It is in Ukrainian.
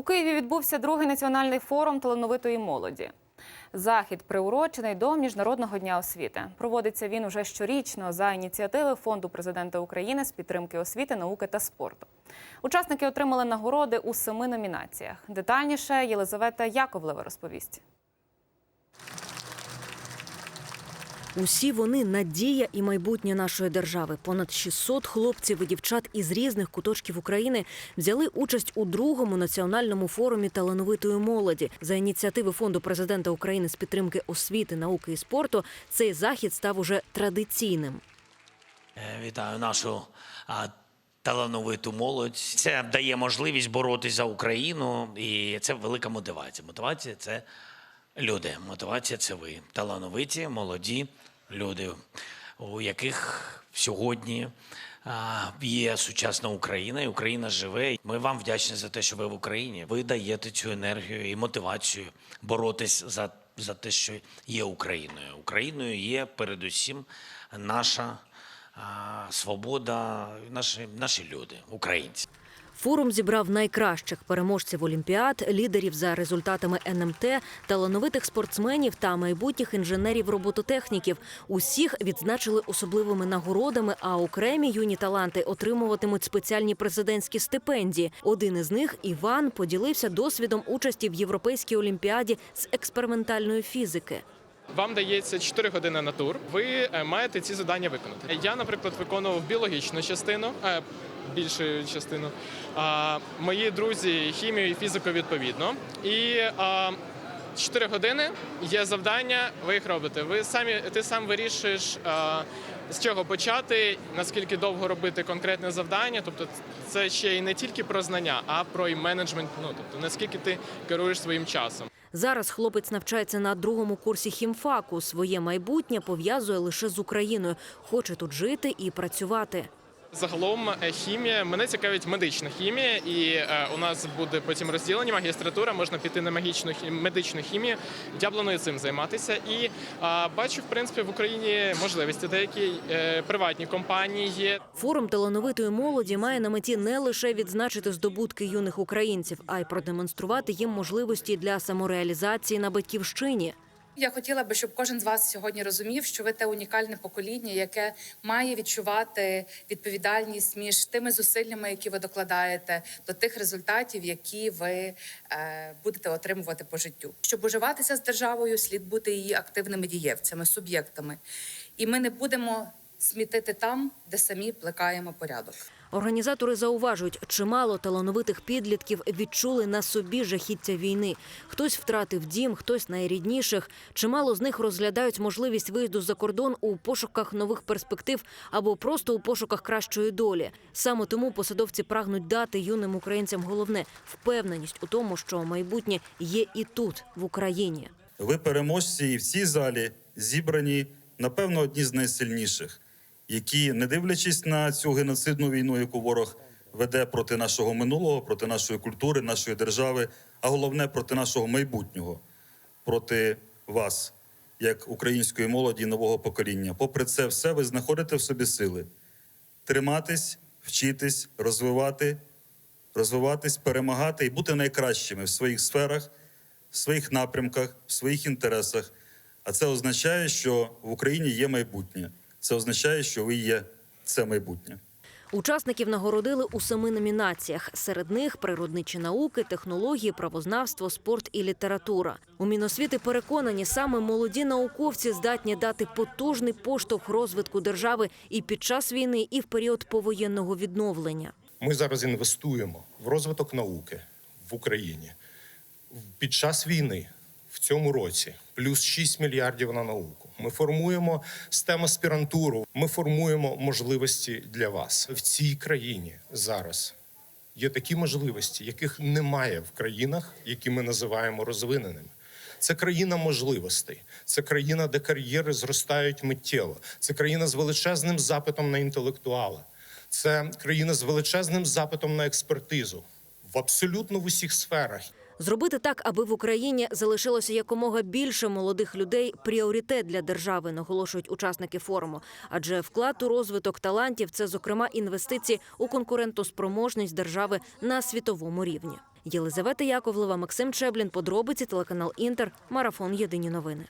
У Києві відбувся другий національний форум талановитої молоді. Захід приурочений до Міжнародного дня освіти. Проводиться він уже щорічно за ініціативи Фонду президента України з підтримки освіти, науки та спорту. Учасники отримали нагороди у семи номінаціях. Детальніше Єлизавета Яковлева розповість. Усі вони надія і майбутнє нашої держави. Понад 600 хлопців і дівчат із різних куточків України взяли участь у другому національному форумі талановитої молоді. За ініціативи фонду президента України з підтримки освіти, науки і спорту. Цей захід став уже традиційним. Е, Вітаю нашу талановиту молодь. Це дає можливість боротися за Україну, і це велика мотивація. Мотивація це люди. Мотивація це ви. Талановиті, молоді люди, у яких сьогодні є сучасна Україна, і Україна живе. Ми вам вдячні за те, що ви в Україні. Ви даєте цю енергію і мотивацію боротись за, за те, що є Україною. Україною є передусім наша свобода, наші, наші люди, українці. Форум зібрав найкращих переможців олімпіад, лідерів за результатами НМТ, талановитих спортсменів та майбутніх інженерів-робототехніків. Усіх відзначили особливими нагородами, а окремі юні таланти отримуватимуть спеціальні президентські стипендії. Один із них Іван поділився досвідом участі в європейській олімпіаді з експериментальної фізики. Вам дається 4 години на тур. Ви е, маєте ці завдання виконати. Я, наприклад, виконував біологічну частину, е, більшу частину. А мої друзі хімію і фізику відповідно. І а, 4 години є завдання, ви їх робите. Ви самі ти сам вирішуєш. А, з чого почати, наскільки довго робити конкретне завдання, тобто це ще й не тільки про знання, а про і менеджмент. Ну тобто наскільки ти керуєш своїм часом. Зараз хлопець навчається на другому курсі хімфаку. Своє майбутнє пов'язує лише з Україною. Хоче тут жити і працювати. Загалом е, хімія мене цікавить медична хімія, і е, у нас буде потім розділення магістратура. Можна піти на магічну медичну хімію. Я планую цим займатися. І бачу, в принципі, в Україні можливості деякі е, приватні компанії є. Форум талановитої молоді має на меті не лише відзначити здобутки юних українців, а й продемонструвати їм можливості для самореалізації на батьківщині. Я хотіла би, щоб кожен з вас сьогодні розумів, що ви те унікальне покоління, яке має відчувати відповідальність між тими зусиллями, які ви докладаєте, до тих результатів, які ви е, будете отримувати по життю. Щоб уживатися з державою, слід бути її активними дієвцями, суб'єктами, і ми не будемо смітити там, де самі плекаємо порядок. Організатори зауважують, чимало талановитих підлітків відчули на собі жахіття війни. Хтось втратив дім, хтось найрідніших. Чимало з них розглядають можливість виїзду за кордон у пошуках нових перспектив або просто у пошуках кращої долі. Саме тому посадовці прагнуть дати юним українцям головне впевненість у тому, що майбутнє є і тут, в Україні. Ви переможці і в цій залі зібрані, напевно, одні з найсильніших, які, не дивлячись на цю геноцидну війну, яку ворог веде проти нашого минулого, проти нашої культури, нашої держави, а головне проти нашого майбутнього, проти вас, як української молоді нового покоління. Попри це все, ви знаходите в собі сили триматись, вчитись, розвивати, розвиватись, перемагати і бути найкращими в своїх сферах, в своїх напрямках, в своїх інтересах. А це означає, що в Україні є майбутнє. Це означає, що ви є це майбутнє. Учасників нагородили у семи номінаціях. Серед них природничі науки, технології, правознавство, спорт і література. У Міносвіти переконані, саме молоді науковці здатні дати потужний поштовх розвитку держави і під час війни, і в період повоєнного відновлення. Ми зараз інвестуємо в розвиток науки в Україні під час війни в цьому році плюс 6 мільярдів на науку. Ми формуємо STEM аспірантуру. Ми формуємо можливості для вас в цій країні зараз. Є такі можливості, яких немає в країнах, які ми називаємо розвиненими. Це країна можливостей, це країна, де кар'єри зростають миттєво. Це країна з величезним запитом на інтелектуала. Це країна з величезним запитом на експертизу в абсолютно в усіх сферах. Зробити так, аби в Україні залишилося якомога більше молодих людей пріоритет для держави, наголошують учасники форуму. Адже вклад у розвиток талантів це, зокрема, інвестиції у конкурентоспроможність держави на світовому рівні. Єлизавета Яковлева, Максим Чеблін. Подробиці телеканал Інтер. Марафон. Єдині новини.